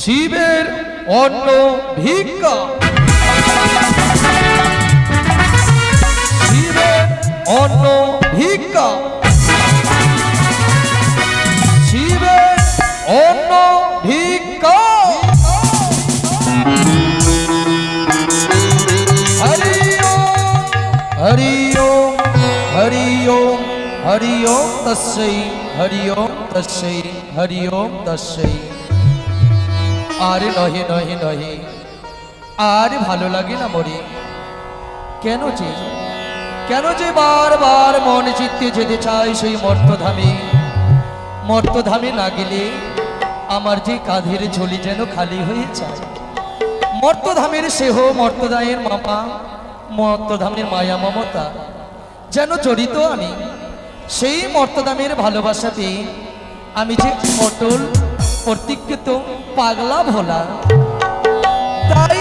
শিবের অন্ন ভিক্ষা। শিবের অন্ন ভিক্ষা। শিবের অন্ন ভিক্ষা। হরি ওম ওম, হরি ওম হরি ওম, তস্যৈ, হরি ওম, তস্যৈ, হরি ওম, তস্যৈ। আর নহে নহে নহে। আর ভালো লাগে না মরে। কেন যে? কেন যে বারবার মন চিত্তে যেতে চাই সেই মর্তধামে? মর্তধামে না গেলে আমার যে কাঁধের ঝুলি যেন খালি হয়ে যায়। মর্তধামের সেহ, মর্তদায়ের মামা, মর্তধামের মায়া মমতা, যেন জড়িত আমি, সেই মর্তদামের ভালোবাসা পেয়ে আমি যে অটল প্রতিজ্ঞিত পাগলা ভোলা। তাই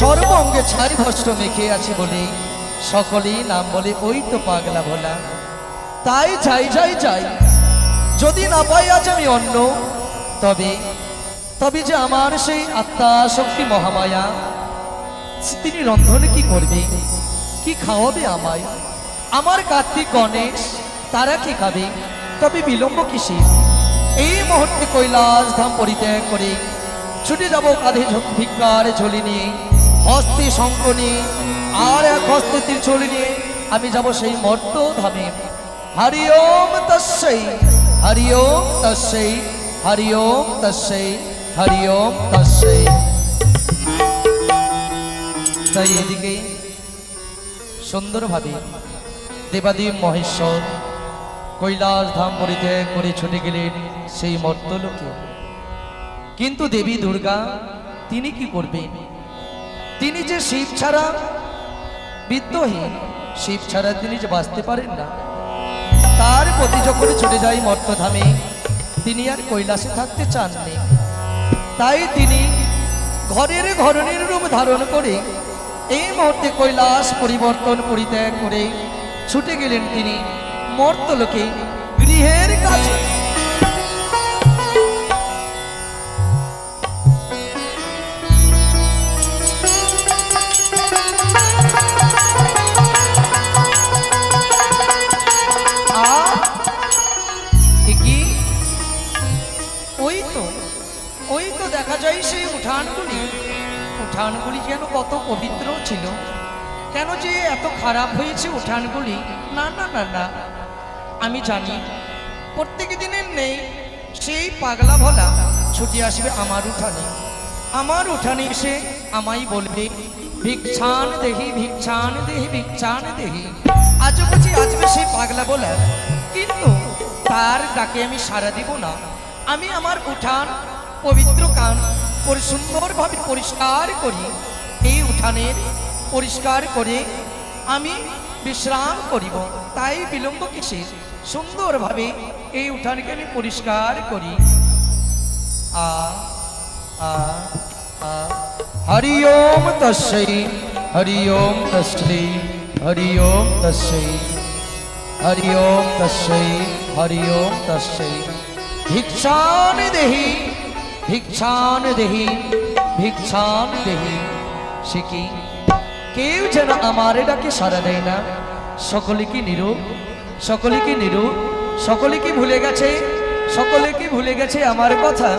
সর্বঙ্গে ছাড়ি ভস্ম মেখে আছে বলে সকলেই নাম বলে ওই তো পাগলা ভোলা। তাই যাই যাই যাই, যদি না পাই আজ আমি অন্য, তবে তবে যে আমার সেই আত্মা শক্তি মহামায়া, তিনি রন্ধনে কি করবে, কি খাওয়াবে আমায়? আমার কার্তিক গণেশ, তারা কি খাবে? তবে বিলম্ব কিসে এই মুহূর্তে কৈলাস ধাম পরিত্যাগ করে ছুটে যাব কাঁধে ভিক্ষার ঝুলি নিয়ে, হস্তে শঙ্খ নিয়ে, আর এক হস্তে ত্রিশূল নিয়ে আমি যাব সেই মর্ত ধামে। হরি ওম তস্যৈ হরি ওম তস্যৈ হরি ওম তস্যৈ হরি ওম তস্যৈ তাই এদিকে সুন্দরভাবে দেবাদেব মহেশ্বর কৈলাস ধাম পরিত্যাগ করে ছুটে গেলেন সেই মর্তলোকে কিন্তু দেবী দুর্গা, তিনি কি করবেন? তিনি যে শিব ছাড়া বিদ্যহীন শিব ছাড়া তিনি যে বাঁচতে পারেন না। তার প্রতি যখন ছুটে যায় মর্তধামে তিনি আর কৈলাসে থাকতে চাননি তাই তিনি ঘরের ঘরণের রূপ ধারণ করে এই মুহূর্তে কৈলাস পরিবর্তন পরিত্যাগ করে ছুটে গেলেন তিনি। মর্তলোকে গৃহের কাছে ওই তো ওই তো দেখা যায় সেই উঠানগুলি। উঠানগুলি যেন কত পবিত্র ছিল। কেন যে এত খারাপ হয়েছে উঠানগুলি? না না না না। আমি জানি প্রত্যেক দিনের নেই, সেই পাগলা ভোলা ছুটি আসবে আমার উঠানে। আমার উঠানে এসে আমায় বলবে, ভিক্ষান দেহি ভিক্ষান দেহি ভিক্ষান দেহি। আজ বুঝি আসবে সেই পাগলা বলা কিন্তু তার ডাকে আমি সাড়া দিব না। আমি আমার উঠান পবিত্র কান সুন্দরভাবে পরিষ্কার করি। এই উঠানের পরিষ্কার করে আমি বিশ্রাম করিব। তাই বিলম্ব কিসে সুন্দরভাবে এই উঠানকে আমি পরিষ্কার করি। হরি ওম তস্যৈ হরি ওম তস্যৈ হরি ওম তস্যৈ হরি ওম তস্যৈ হরি ওম তস্যৈ। ভিক্ষান দেহি ভিক্ষান দেহি ভিক্ষান দেহি। সে কি? কেউ যেন আমার ডাকে সাড়া দেয় না। সকলে কি নিরূপ সকলে কি নিরু? সকলে কি ভুলে গেছে? সকলে কি ভুলে গেছে আমার কথা?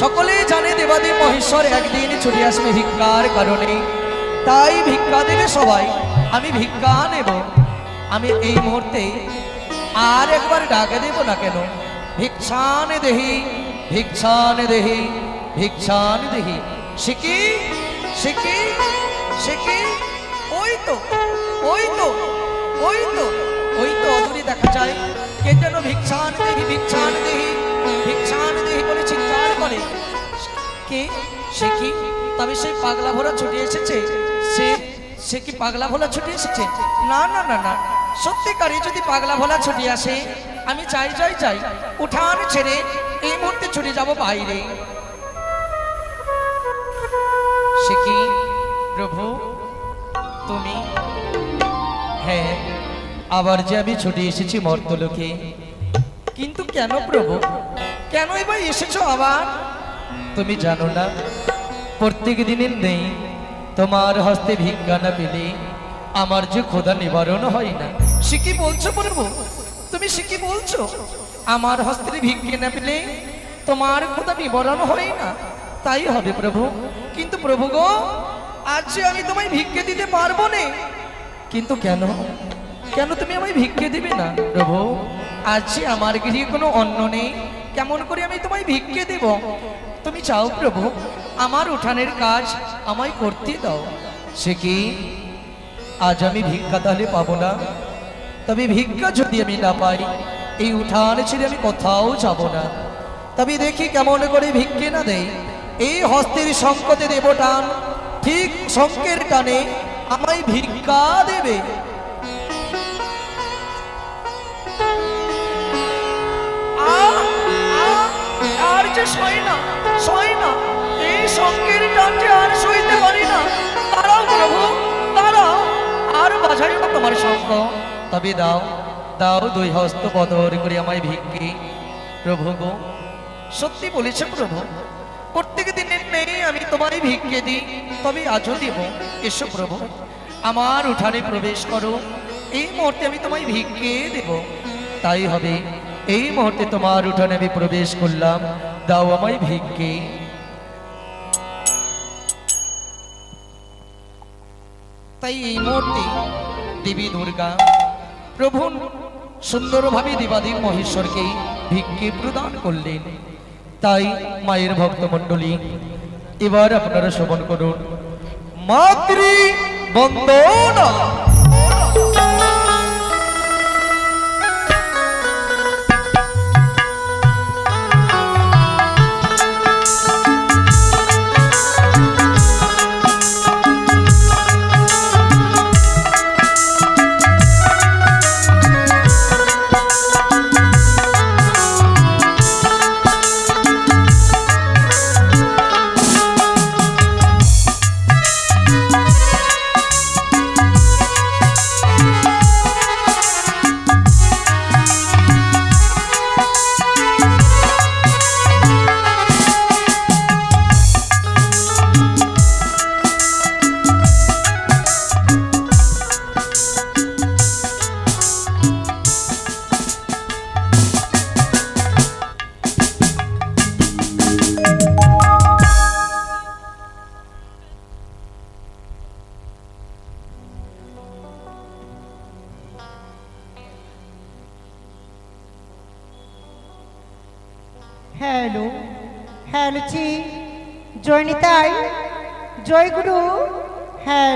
সকলে জানে দেবাদেব মহেশ্বর একদিন ছুটে আসবে ভিক্ষার কারণে। তাই ভিক্ষা দেবে সবাই। আমি ভিক্ষা নেব। আমি এই মুহূর্তে আর একবার ডাকে দেব না কেন? ভিক্ষান দেহি ভিক্ষান দেহি ভিক্ষান দেহি। শিখি শিখি শিখি। ওই তো ওই তো ওই তো। দেখা যায়। কে যেন ভিক্ষান দেহি ভিক্ষান দেহি ভিক্ষান দেহি বলে চিৎকার করে। কে? সে কি? তবে সেই পাগলা ভোলা ছুটে এসেছে। সে সে কি পাগলা ভোলা ছুটে এসেছে? না না না না। সত্যিকারে যদি পাগলা ভোলা ছুটে আসে, আমি চাই চাই চাই উঠান ছেড়ে এই মুহূর্তে ছুটে যাব বাইরে। সে কি? প্রভু, তুমি? হ্যাঁ। আবার যে আমি ছুটে এসেছি মর্তলোকে। কিন্তু কেন প্রভু? কেন এবার এসেছ আবার? তুমি জানো না, প্রত্যেক দিনের নেই, তোমার হস্তে ভিক্ষা না পেলে আমার যে খোদা নিবারণ হয় না। সে কি বলছো প্রভু? তুমি সে কি বলছো? আমার হস্তে ভিক্ষে না পেলে তোমার খোদা নিবারণ হয় না। তাই হবে প্রভু। কিন্তু প্রভু গো, আজ আমি তোমায় ভিক্ষে দিতে পারব না, কিন্তু কেন? কেন তুমি আমায় ভিক্ষে দিবে না, প্রভু? আজ আমার গৃহে কোনো অন্ন নেই। কেমন করে আমি তোমায় ভিক্ষে দেব? তুমি চাও, প্রভু, আমার উঠানের কাজ আমায় করতে দাও। সে কি? আজ আমি ভিক্ষা তাহলে পাবো না। তবে ভিক্ষা যদি আমি না পাই, এই উঠান ছেড়ে আমি কোথাও যাব না। তবে দেখি কেমন করে ভিক্ষে না দেয় এই হস্তের সংকটে দেব টান ঠিক শঙ্কের টানে আমায় ভিক্ষা দেবে। যে সয় না সয় না। এই শঙ্কের টান আর সইতে পারি না। দাঁড়াও প্রভু, দাঁড়াও। আর বাজাই না তোমার শঙ্খ তবে দাও দাও দুই হস্ত বদর করে আমায় ভিক্ষে। প্রভু গো, সত্যি বলেছে প্রভু, প্রত্যেক দিনের নেই আমি তোমায় ভিক্ষে দিই। তবে আজও দেব, এসো প্রভু, আমার উঠানে প্রবেশ করো। এই মুহূর্তে আমি তোমায় ভিক্ষে দেব। তাই হবে এই মুহূর্তে তোমার উঠানে আমি প্রবেশ করলাম। দাও আমায় ভিক্ষে। তাই এই মুহূর্তে দেবী দুর্গা, প্রভু সুন্দরভাবে দেবাদেব মহেশ্বরকে ভিক্ষে প্রদান করলেন। তাই মায়ের ভক্তমণ্ডলী এবার আপনারা শ্রবণ করুন। মাতৃ বন্দনা।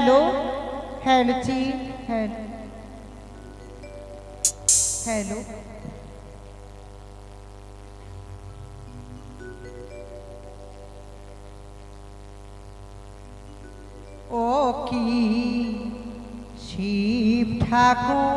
হ্যালো হ্যালো জি হ্যালো হ্যালো। ও কি শিব ঠাকুর?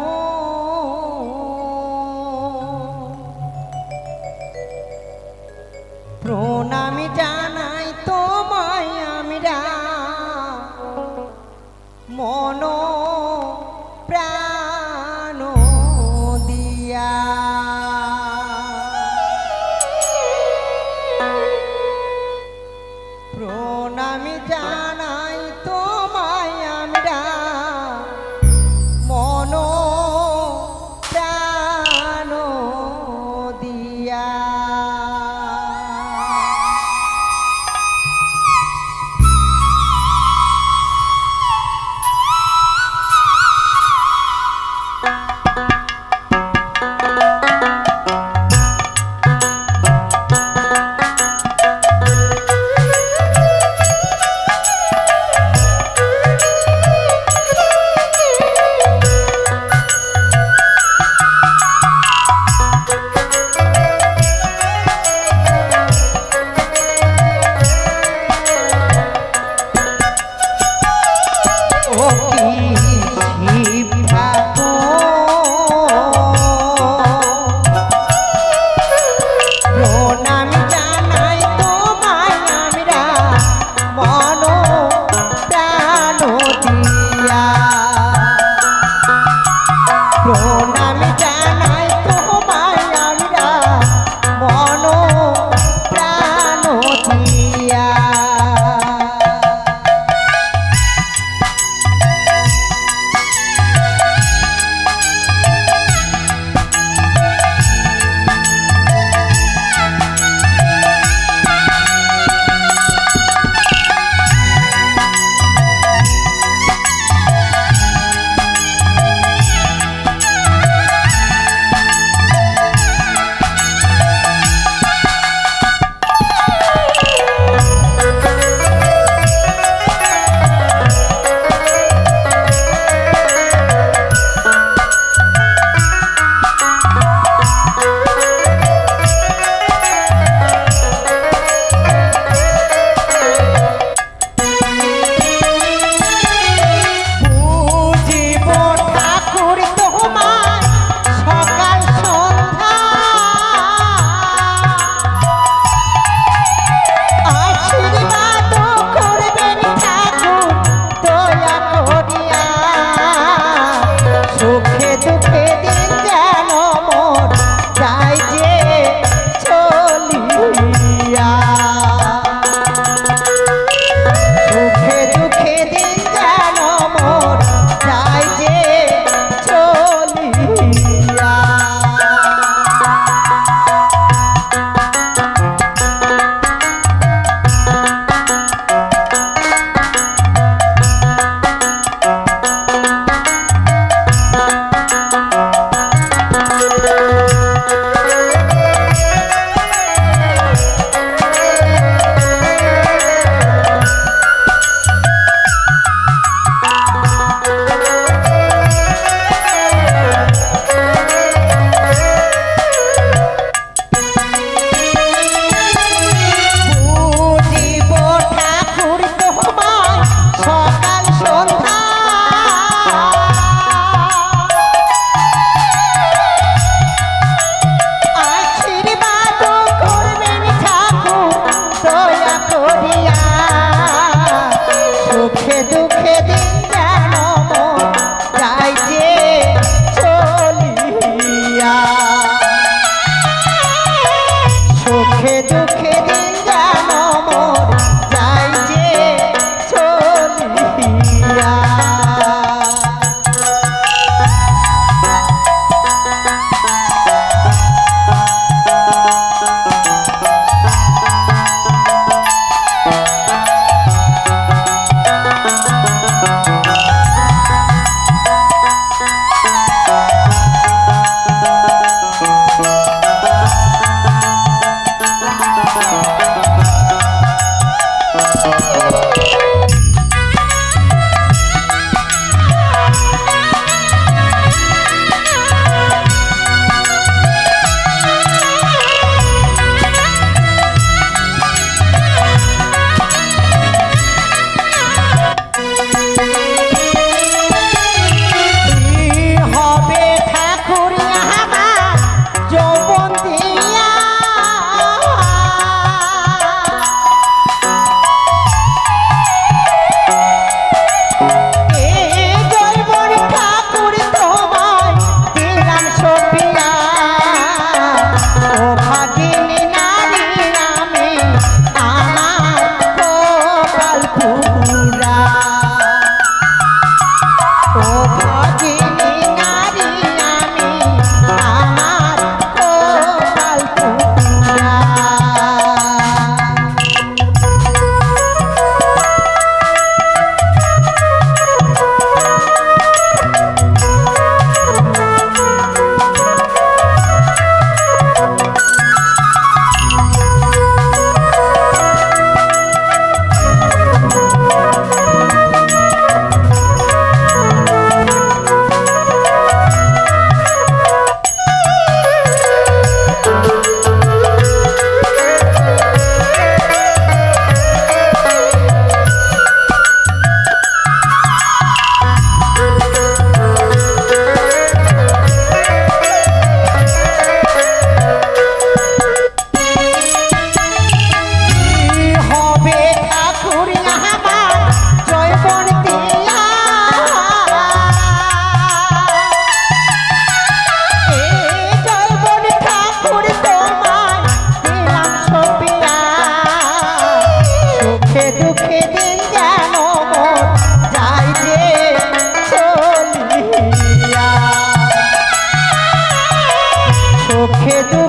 চোখে দু